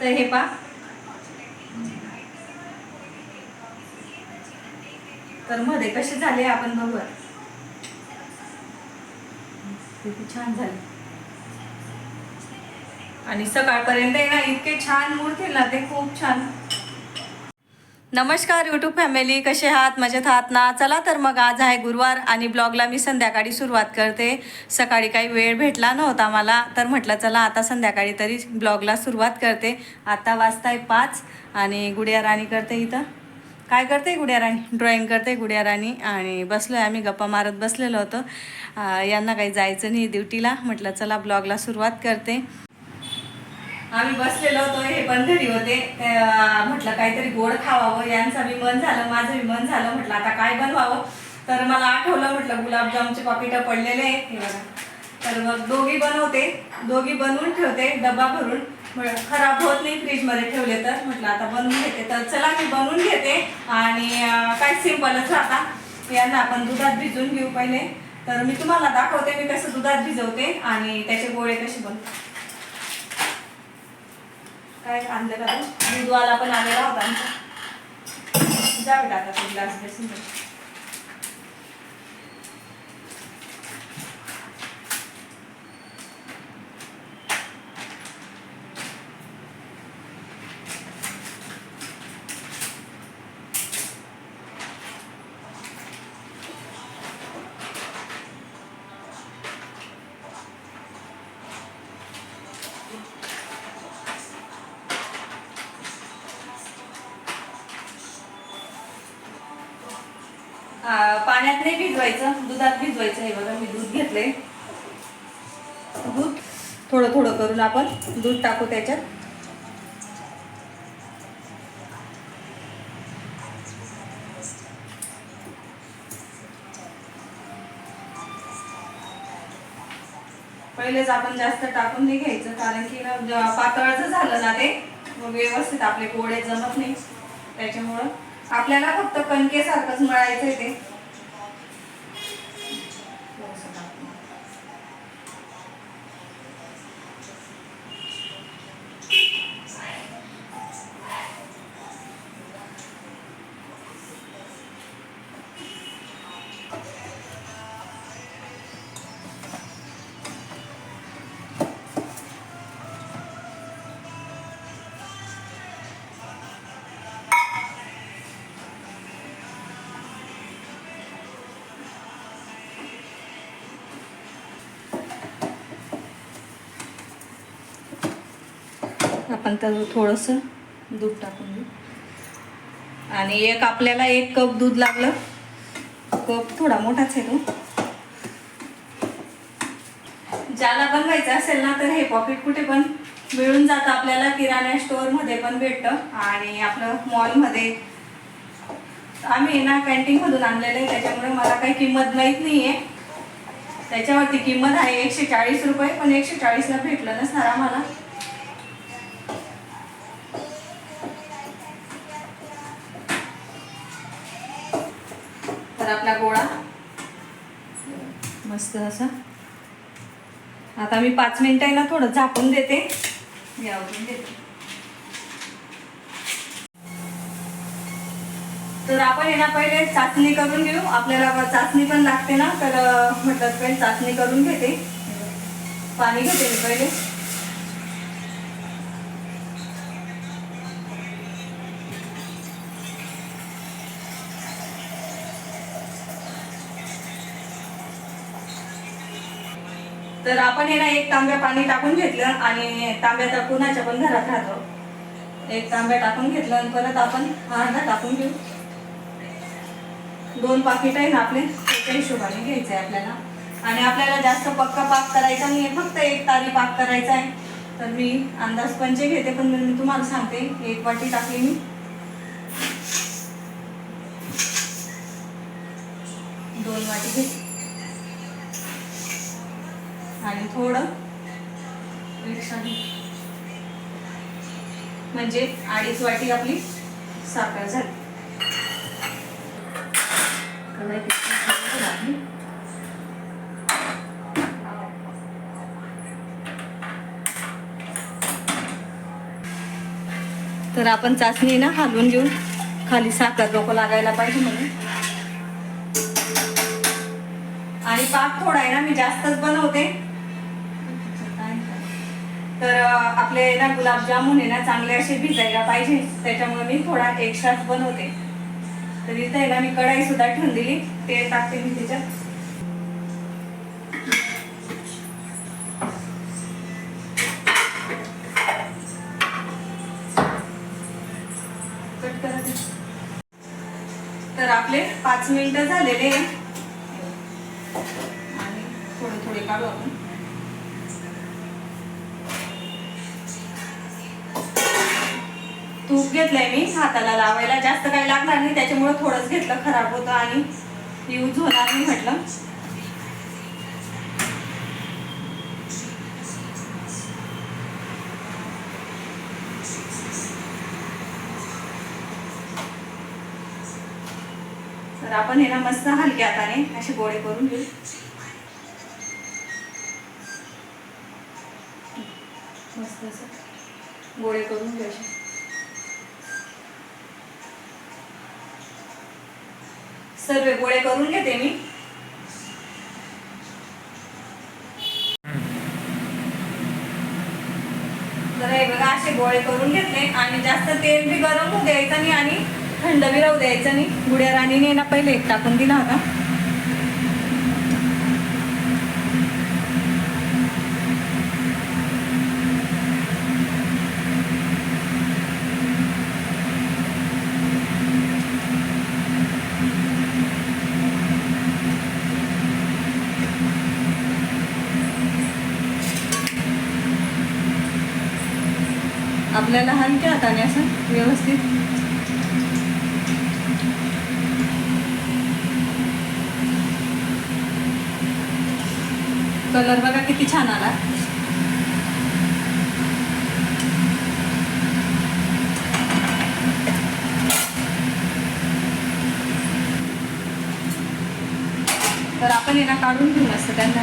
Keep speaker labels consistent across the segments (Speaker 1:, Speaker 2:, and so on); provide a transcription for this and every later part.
Speaker 1: तर हे पा तर मध्ये कसे झाले आपण बघूया. किती छान झाले. आणि सकाळपर्यंत ना इतके छान मूर्ती ना ते खूप छान. नमस्कार यूट्यूब फॅमिली कसे आहात? मजेत आहात ना? चला तर मग आज आहे गुरुवार आणि ब्लॉगला मी संध्याकाळी सुरुवात करते. सकाळी काही वेळ भेटला नव्हता मला तर म्हटलं चला आता संध्याकाळी तरी ब्लॉगला सुरुवात करते. आता वाजताय पाच आणि गुडिया राणी करते इथं. काय करते गुड्या राणी? ड्रॉइंग करते गुड्या राणी आणि बसलो आहे आम्ही गप्पा मारत बसलेलो होतो. यांना काही जायचं नाही ड्युटीला. म्हटलं चला ब्लॉगला सुरुवात करते. आम्ही बसलेलो होतो हे पण घरी होते म्हटलं काहीतरी गोड खावावं. यांचं बी मन झालं माझं बी मन झालं. म्हटलं आता काय बनवावं? तर मला आठवलं म्हटलं गुलाबजामचे पाकिटं पडलेले आहेत. हे बघा. तर मग दोघी बनवते. दोघी बनवून ठेवते डबा भरून. म्हटलं खराब होत नाही फ्रीजमध्ये ठेवले तर. म्हटलं आता बनवून घेते. तर चला मी बनवून घेते. आणि काय सिम्पलच राहता. यांना आपण दुधात भिजवून घेऊ पहिले. तर मी तुम्हाला दाखवते मी कसं दुधात भिजवते. आणि त्याचे गोळे कसे बनवते. काय आणलं का तू? दूधवाला पण आलेला होता आमचा जावे टाका तो ग्लास बेसिन पाण्यात नाही भिजवायचं दुधात भिजवायचं हे बघा मी दूध घेतले दूध थोडं थोडं करून आपण दूध टाकू त्याच्यात. पहिलेच आपण जास्त टाकून नाही घ्यायचं कारण की पातळचं झालं ना ते मग व्यवस्थित आपले गोळे जमत नाही. त्याच्यामुळं आपल्याला फक्त कणकेसारखंच मळायचंय ते. आपण तर थोडंसं दूध टाकून देऊ. आणि एक आपल्याला एक कप दूध लागलं. कप थोडा मोठाच आहे तो. ज्याला बनवायचं असेल ना तर हे पॉकेट कुठे पण मिळून जातं. आपल्याला किराणा स्टोअरमध्ये पण भेटतं. आणि आपलं मॉलमध्ये आम्ही ना कॅन्टीनमधून आणलेलं आहे. त्याच्यामुळे मला काही किंमत माहीत नाही आहे त्याच्यावरती किंमत आहे एकशे चाळीस रुपये पण एकशे चाळीसला भेटलं नसणार आम्हाला. तर आपला गोळा. मस्त असा. आता मी पाच मिनिटांना आहे ना थोडं झाकून देते. यावरून देते. तर आपण आहे पहिले चाचणी करून घेऊ. आपल्याला चाचणी पण लागते ना तर म्हटलं पहिले चाचणी करून घेते. पाणी घेते मी पहिले. तर आपण हे ना एक तांब्या पाणी टाकून घेतलं आणि तांब्या तर कुणाच्या पण घरात राहतो. एक तांब्या टाकून घेतलं आणि परत आपण हा अर्धा टाकून घेऊ. दोन पाकिट आहे ना आपले त्याच्या हिशोबाने घ्यायचं आहे आपल्याला. आणि आपल्याला जास्त पक्का पाक करायचा नाही आहे फक्त एक तारी पाक करायचा आहे. तर मी अंदाज पंचे घेते पण मी तुम्हाला सांगते एक वाटी टाकली मी. दोन वाटी घेते आणि थोडं म्हणजे अडीच वाटी आपली साखर झाली. तर आपण चाचणी ना हालवून घेऊन खाली साखर डोकं लागायला पाहिजे म्हणून. आणि पाक थोडा आहे ना मी जास्तच बनवते. तर आपले ना गुलाबजामुन आहे ना चांगले असे भिजायला पाहिजे. त्याच्यामुळे मी थोडा एक्स्ट्राच बनवते. तर इथे ना मी कढाई सुद्धा ठेवून दिली. तेल टाकते मी त्याच्यात. तर आपले पाच मिनिटं झालेले. आणि थोडे थोडे काढू आपण. तूप घेतलंय मी हाताला लावायला. जास्त काही लागणार नाही त्याच्यामुळे थोडंच घेतलं खराब होतं आणि यूज होणार नाही म्हटलं. तर आपण हे ना मस्त हलक्या हाताने असे गोळे करून घेऊ. मस्त असं गोळे करून घेऊ सर्व गोळे करून घेते मी. तर हे बघा असे गोळे करून घेतले. आणि जास्त तेल बी गरम होऊ द्यायचं नाही आणि थंड बी राहू द्यायचं नाही. गुड्या राणीने ना पहिले एक टाकून दिला होता. आपल्याला हलक्या हाताने असं व्यवस्थित? कलर बघा किती छान आला. तर आपण यांना काढून घेऊ असतं त्यांना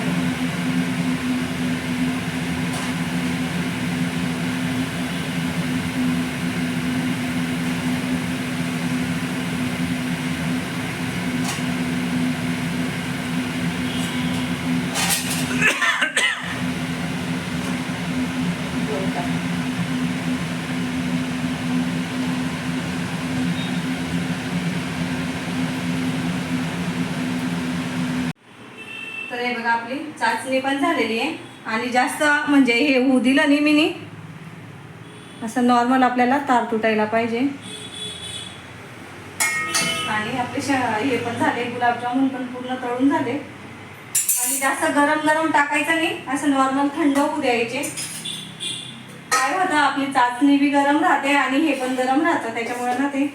Speaker 1: बघा आपली? चाचणी पण झालेली आहे. आणि जास्त म्हणजे हे होऊ दिलं नाही असं नॉर्मल आपल्याला तार तुटायला पाहिजे. आणि आपले श हे पण झाले गुलाबजामुन पण पूर्ण तळून झाले. आणि जास्त गरम गरम टाकायचं नाही असं नॉर्मल थंड होऊ द्यायचे. काय होतं आपली चाचणी बी गरम राहते आणि हे पण गरम राहतं त्याच्यामुळे ना ते.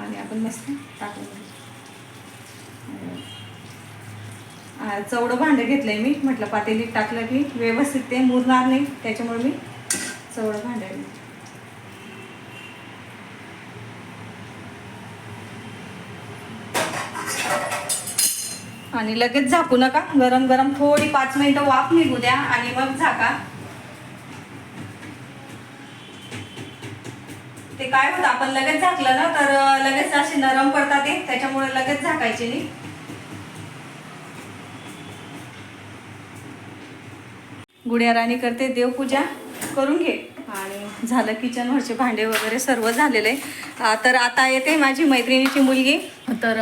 Speaker 1: आणि आपण मस्त टाकून घेऊ. आ, चवडं भांडं घेतलंय मी. म्हटलं पातेलीत टाकलं की व्यवस्थित ते मुरणार नाही. त्याच्यामुळे मी चवडं भांडं आणि लगेच झाकू नका. गरम गरम थोडी पाच मिनिटं वाफ निघू द्या आणि मग झाका. ते काय होतं आपण लगेच झाकलं ना तर लगेच असे नरम पडतात ते. त्याच्यामुळे लगेच झाकायचे नाही. गुड्या राणी करते देवपूजा करून घे. आणि झालं किचनवरचे भांडे वगैरे सर्व झालेले. तर आता येते माझी मैत्रिणीची मुलगी. तर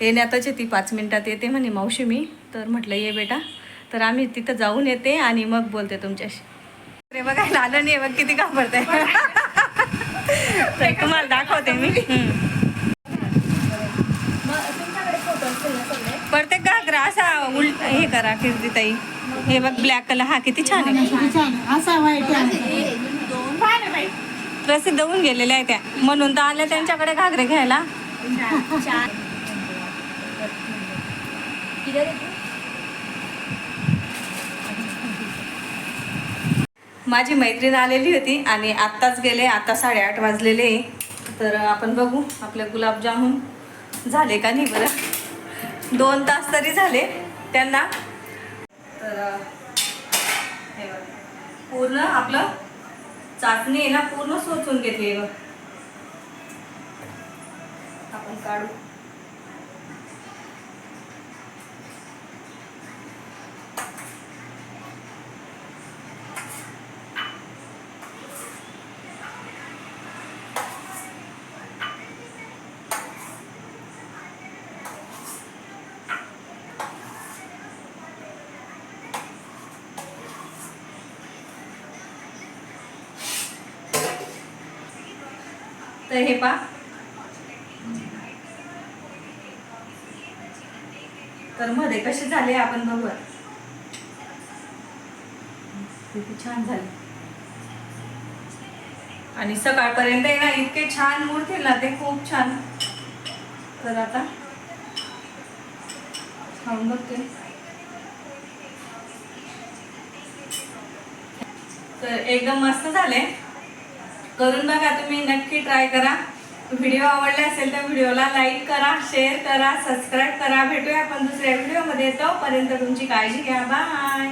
Speaker 1: येण्यातच येते पाच मिनिटात येते म्हणे मावशी मी. तर म्हटलं ये बेटा. तर आम्ही तिथं जाऊन येते आणि मग बोलते तुमच्याशी. अरे बघायला आलं नाही बघ किती घाबरते तर तुम्हाला दाखवते मी. प्रत्येक घागरा असा उलट हे करा कीर्तीताई हे बघ ब्लॅक कलर हा किती छान आहे.
Speaker 2: असा वाईट
Speaker 1: प्रसिद्ध होऊन गेलेल्या आहे त्या. म्हणून तर आल्या त्यांच्याकडे घागरे घ्यायला. माझी मैत्रीण आलेली होती आणि आत्ताच गेले आता साडेआठ वाजलेले. तर आपण बघू आपले गुलाबजामुन झाले का नाही बरं. दोन तास तरी झाले त्यांना. तर हे बघ. पूर्ण आपलं चाचणी आहे ना पूर्ण सोचून घेतली बघ. आपण काढू. तर हे पा तर मध्ये कसे झाले आपण बघूया. किती छान झाले. आणि सकाळपर्यंत आहे ना इतके छान मूर्तील ना ते खूप छान. तर आता खाऊन बघते. तर एकदम मस्त झाले. करून बघा तुम्ही नक्की ट्राय करा. व्हिडिओ आवडले असेल तर व्हिडिओला लाईक करा शेअर करा सबस्क्राईब करा. भेटूया आपण दुसऱ्या व्हिडिओमध्ये. तोपर्यंत तुमची काळजी घ्या. बाय